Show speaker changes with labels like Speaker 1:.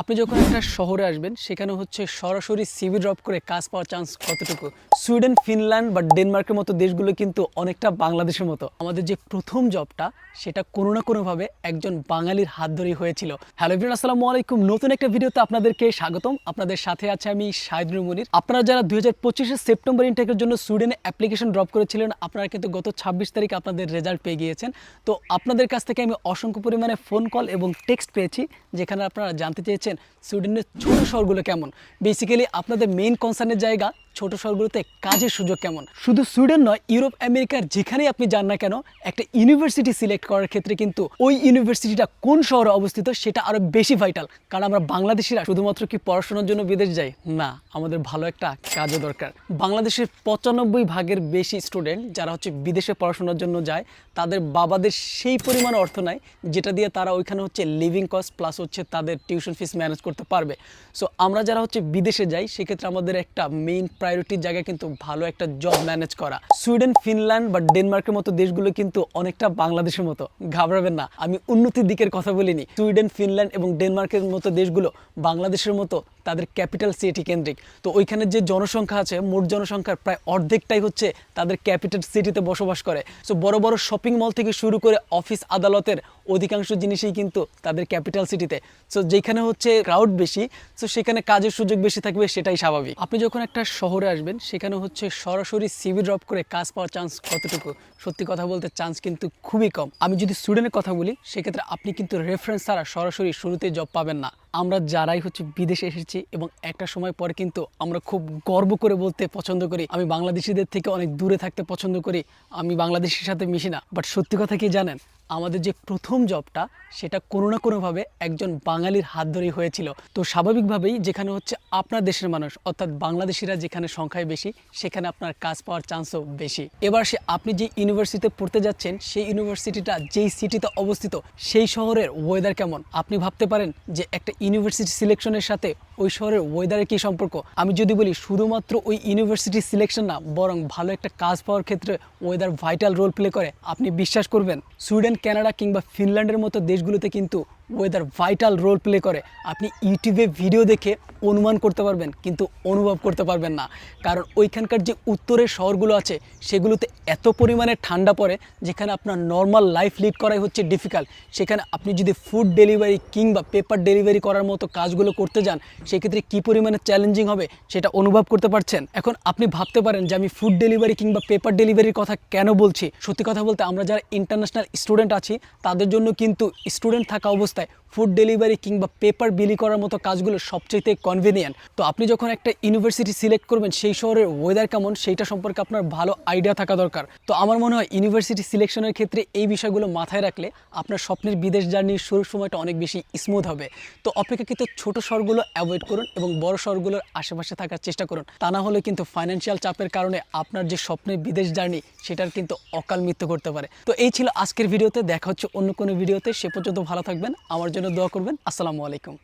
Speaker 1: আপনি যখন একটা শহরে আসবেন, সেখানে হচ্ছে সরাসরি সিভি ড্রপ করে কাজ পাওয়ার চান্স কতটুকু? সুইডেন, ফিনল্যান্ড বা ডেনমার্কের মতো দেশগুলো কিন্তু অনেকটা বাংলাদেশের মতো। আমাদের যে প্রথম জবটা, সেটা কোনো না কোনোভাবে একজন বাঙালির হাত ধরেই হয়েছিল। হ্যালো এভরিওয়ান আসসালামু আলাইকুম। নতুন একটা ভিডিওতে আপনাদেরকে স্বাগতম। আপনাদের সাথে আছে আমি শাহিদুল মুনির। আপনারা যারা দুই হাজার পঁচিশে সেপ্টেম্বর ইনটেকের জন্য সুইডেনে অ্যাপ্লিকেশন ড্রপ করেছিলেন, আপনারা কিন্তু গত ছাব্বিশ তারিখ আপনাদের রেজাল্ট পেয়ে গিয়েছেন। তো আপনাদের কাছ থেকে আমি অসংখ্য পরিমাণে ফোন কল এবং টেক্সট পেয়েছি, যেখানে আপনারা জানতে চেয়েছেন সুইডেনের ছোট শহরগুলো কেমন? বেসিক্যালি আপনাদের মেইন কনসার্নের জায়গা ছোট শহরগুলোতে কাজের সুযোগ কেমন? শুধু সুইডেন নয়, ইউরোপ, আমেরিকার যেখানেই আপনি যান না কেন, একটা ইউনিভার্সিটি সিলেক্ট করার ক্ষেত্রে কিন্তু ওই ইউনিভার্সিটিটা কোন শহরে অবস্থিত সেটা আরও বেশি ভাইটাল কারণ আমরা বাংলাদেশিরা শুধুমাত্র কি পড়াশোনার জন্য বিদেশ যাই? না, আমাদের ভালো একটা কাজও দরকার। বাংলাদেশের পঁচানব্বই ভাগের বেশি স্টুডেন্ট যারা হচ্ছে বিদেশে পড়াশোনার জন্য যায়, তাদের বাবাদের সেই পরিমাণ অর্থ নাই, যেটা দিয়ে তারা ওইখানে হচ্ছে লিভিং কস্ট প্লাস হচ্ছে তাদের টিউশন ফিস ম্যানেজ করতে পারবে। সো আমরা যারা হচ্ছে বিদেশে যাই, সেক্ষেত্রে আমাদের একটা মেইন প্রায়োরিটির জায়গায় কিন্তু ভালো একটা জব ম্যানেজ করা। সুইডেন ফিনল্যান্ড বা ডেনমার্কের মতো দেশগুলো কিন্তু অনেকটা বাংলাদেশের মতো। ঘাবড়াবেন না। আমি উন্নতির দিকের কথা বলিনি। সুইডেন ফিনল্যান্ড এবং ডেনমার্কের মতো দেশগুলো বাংলাদেশের মতো তাদের ক্যাপিটাল সিটি কেন্দ্রিক। তো ওইখানে যে জনসংখ্যা আছে, মোট জনসংখ্যার প্রায় অর্ধেকটাই হচ্ছে তাদের ক্যাপিটাল সিটিতে বসবাস করে। সো বড় বড় শপিং মল থেকে শুরু করে অফিস আদালতের অধিকাংশ জিনিসই কিন্তু তাদের ক্যাপিটাল সিটিতে সো যেখানে হচ্ছে ক্রাউড বেশি সো সেখানে কাজের সুযোগ বেশি থাকবে, সেটাই স্বাভাবিক। আপনি যখন একটা শহরে আসবেন, সেখানে হচ্ছে সরাসরি সিভি ড্রপ করে কাজ পাওয়ার চান্স কতটুকু? সত্যি কথা বলতে চান্স কিন্তু খুবই কম। আমি যদি স্টুডেন্টের কথা বলি, সেক্ষেত্রে আপনি কিন্তু রেফারেন্স ছাড়া সরাসরি শুরুতে জব পাবেন না। আমরা যারাই হচ্ছে বিদেশে এসেছি এবং একটা সময় পরে কিন্তু আমরা খুব গর্ব করে বলতে পছন্দ করি। আমি বাংলাদেশিদের থেকে অনেক দূরে থাকতে পছন্দ করি। আমি বাংলাদেশের সাথে মিশি না। বাট সত্যি কথা কি জানেন? আমাদের যে প্রথম জবটা, সেটা কোনো না কোনোভাবে একজন বাঙালির হাত ধরেই হয়েছিল। তো স্বাভাবিকভাবেই যেখানে হচ্ছে আপনার দেশের মানুষ, অর্থাৎ বাংলাদেশিরা যেখানে সংখ্যায় বেশি, সেখানে আপনার কাজ পাওয়ার চান্সও বেশি। এবার সে আপনি যে ইউনিভার্সিটিতে পড়তে যাচ্ছেন, সেই ইউনিভার্সিটিটা, যেই সিটিতে অবস্থিত, সেই শহরের ওয়েদার কেমন? আপনি ভাবতে পারেন যে একটা ইউনিভার্সিটি সিলেকশনের সাথে ওই শহরের ওয়েদারের কী সম্পর্ক? আমি যদি বলি শুধুমাত্র ওই ইউনিভার্সিটি সিলেকশন না, বরং ভালো একটা কাজ পাওয়ার ক্ষেত্রে ওয়েদার ভাইটাল রোল প্লে করে, আপনি বিশ্বাস করবেন? সুইডেন কানাডা কিংবা ফিনল্যান্ডের মতো দেশগুলোতে কিন্তু ওয়েদার ভাইটাল রোল প্লে করে। আপনি ইউটিউবে ভিডিও দেখে অনুমান করতে পারবেন, কিন্তু অনুভব করতে পারবেন না। কারণ ওইখানকার যে উত্তরের শহরগুলো আছে, সেগুলোতে এত পরিমাণে ঠান্ডা পড়ে, যেখানে আপনার নর্মাল লাইফ লিড করাই হচ্ছে ডিফিকাল্ট সেখানে আপনি যদি ফুড ডেলিভারি কিংবা পেপার ডেলিভারি করার মতো কাজগুলো করতে যান, সেক্ষেত্রে কী পরিমাণে চ্যালেঞ্জিং হবে সেটা অনুভব করতে পারছেন? এখন আপনি ভাবতে পারেন যে আমি ফুড ডেলিভারি কিংবা পেপার ডেলিভারির কথা কেন বলছি? সত্যি কথা বলতে আমরা যারা ইন্টারন্যাশনাল স্টুডেন্ট আছি, তাদের জন্য কিন্তু স্টুডেন্ট থাকা অবস্থায় ফুড ডেলিভারি কিংবা পেপার বিলি করার মতো কাজগুলো সবচেয়ে কনভিনিয়েন্ট তো আপনি যখন একটা ইউনিভার্সিটি সিলেক্ট করবেন, সেই শহরের ওয়েদার কেমন, সেইটা সম্পর্কে আপনার ভালো আইডিয়া থাকা দরকার। তো আমার মনে হয় ইউনিভার্সিটি সিলেকশনের ক্ষেত্রে এই বিষয়গুলো মাথায় রাখলে আপনার স্বপ্নের বিদেশ জার্নির শুরুর সময়টা অনেক বেশি স্মুথ হবে। তো অপেক্ষাকৃত ছোট শহরগুলো অ্যাভয়েড করুন এবং বড় শহরগুলোর আশেপাশে থাকার চেষ্টা করুন। তা না হলে কিন্তু ফাইন্যান্সিয়াল চাপের কারণে আপনার যে স্বপ্নের বিদেশ জার্নি সেটার কিন্তু অকাল মৃত্যু করতে পারে। তো এই ছিল আজকের ভিডিওতে, দেখা হচ্ছে অন্য কোনো ভিডিওতে। সে পর্যন্ত ভালো থাকবেন। আমার জন্য দোয়া করবেন। আসসালামু আলাইকুম।